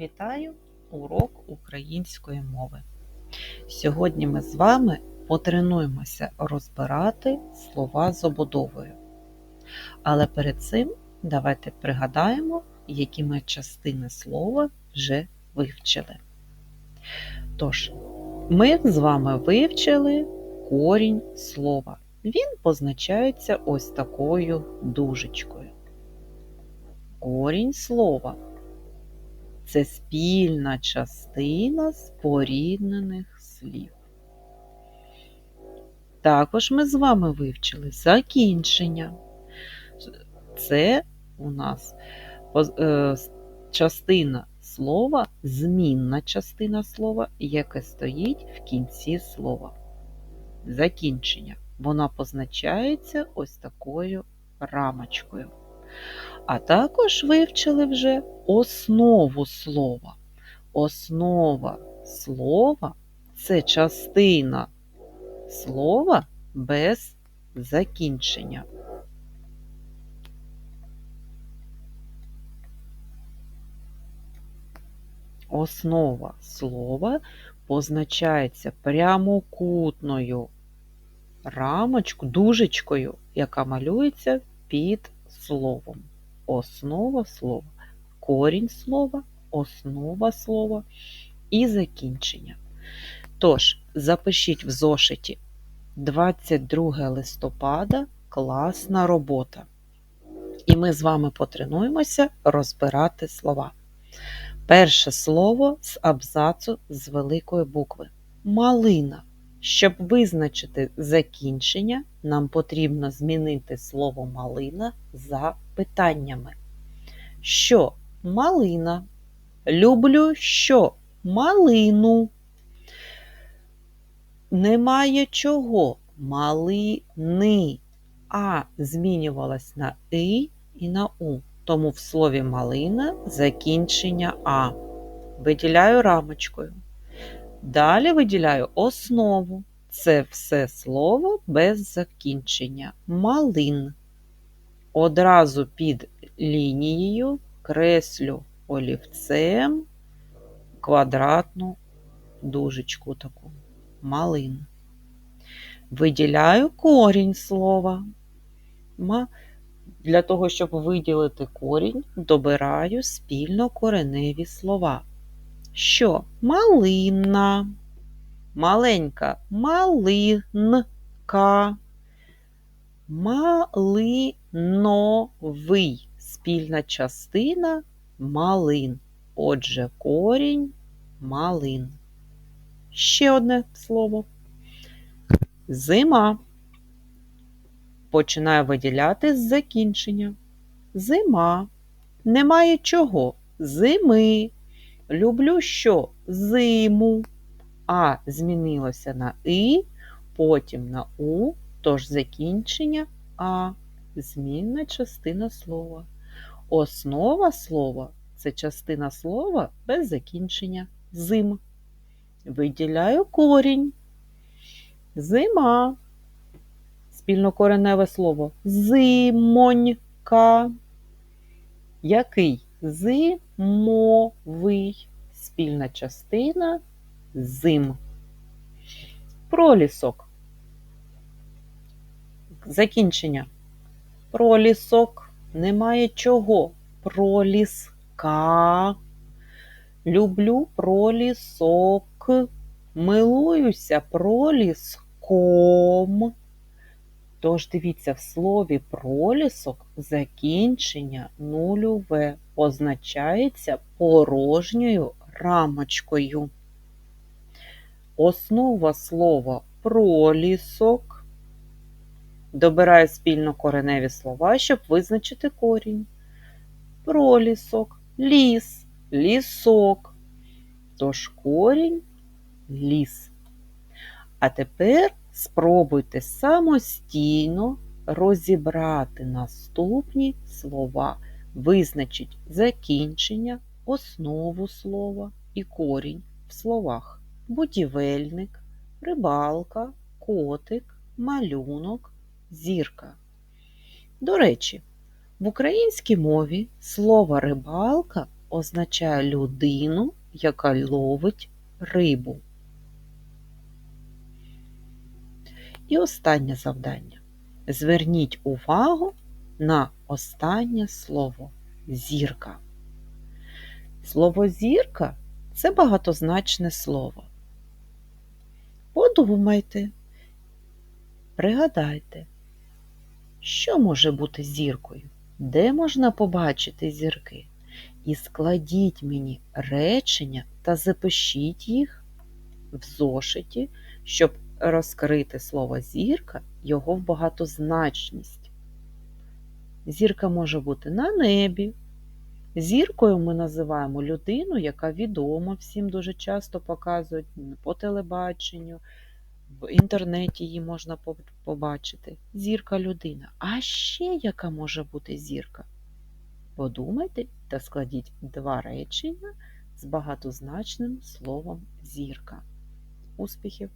Вітаю урок української мови. Сьогодні ми з вами потренуємося розбирати слова з обудовою. Але перед цим давайте пригадаємо, які ми частини слова вже вивчили. Тож, ми з вами вивчили корінь слова. Він позначається ось такою дужечкою. Корінь слова це спільна частина споріднених слів. Також ми з вами вивчили закінчення. Це у нас е, частина слова, змінна частина слова, яке стоїть в кінці слова. Закінчення. Вона позначається ось такою рамочкою. А також вивчили вже основу слова. Основа слова це частина слова без закінчення. Основа слова позначається прямокутною рамочкою, дужечкою, яка малюється під словом основа слова, корінь слова, основа слова і закінчення. Тож, запишіть в зошиті 22 листопада класна робота. І ми з вами потренуємося розбирати слова. Перше слово з абзацу з великої букви. Малина. Щоб визначити закінчення, нам потрібно змінити слово малина за питаннями. Що малина? Люблю що? Малину. Немає чого малини. А змінювалась на И і на У. Тому в слові малина закінчення А. Виділяю рамочкою. Далі виділяю основу. Це все слово без закінчення. Малин. Одразу під лінією креслю олівцем квадратну дужечку таку. Малин. Виділяю корінь слова. Для того, щоб виділити корінь, добираю спільно кореневі слова що малинна, маленька малинка, малиновий спільна частина малин. Отже, корінь малин. Ще одне слово. Зима. Починаю виділяти з закінчення. Зима. Немає чого. Зими. Люблю що? Зиму. А змінилося на И, потім на У, тож закінчення А, змінна частина слова. Основа слова це частина слова без закінчення. Зим. Виділяю корінь. Зима. Спільнокореневе слово зимонька. Який? Зимовий спільна частина зим. Пролісок. Закінчення. Пролісок. Немає чого. Проліска. Люблю пролісок. Милуюся проліском. Тож дивіться, в слові пролісок закінчення нульове позначається порожньою рамочкою. Основа слова пролісок. Добираю спільно кореневі слова, щоб визначити корінь. Пролісок, ліс, лісок. Тож корінь ліс. А тепер Спробуйте самостійно розібрати наступні слова, визначить закінчення, основу слова і корінь в словах будівельник, рибалка, котик, малюнок, зірка. До речі, в українській мові слово рибалка означає людину, яка ловить рибу. І останнє завдання. Зверніть увагу на останнє слово зірка. Слово зірка це багатозначне слово. Подумайте, пригадайте, що може бути зіркою, де можна побачити зірки. І складіть мені речення та запишіть їх в зошиті, щоб розкрити слово зірка, його в багатозначність. Зірка може бути на небі. Зіркою ми називаємо людину, яка відома всім дуже часто показують по телебаченню, в інтернеті її можна побачити. Зірка людина. А ще яка може бути зірка? Подумайте та складіть два речення з багатозначним словом зірка. Успіхів!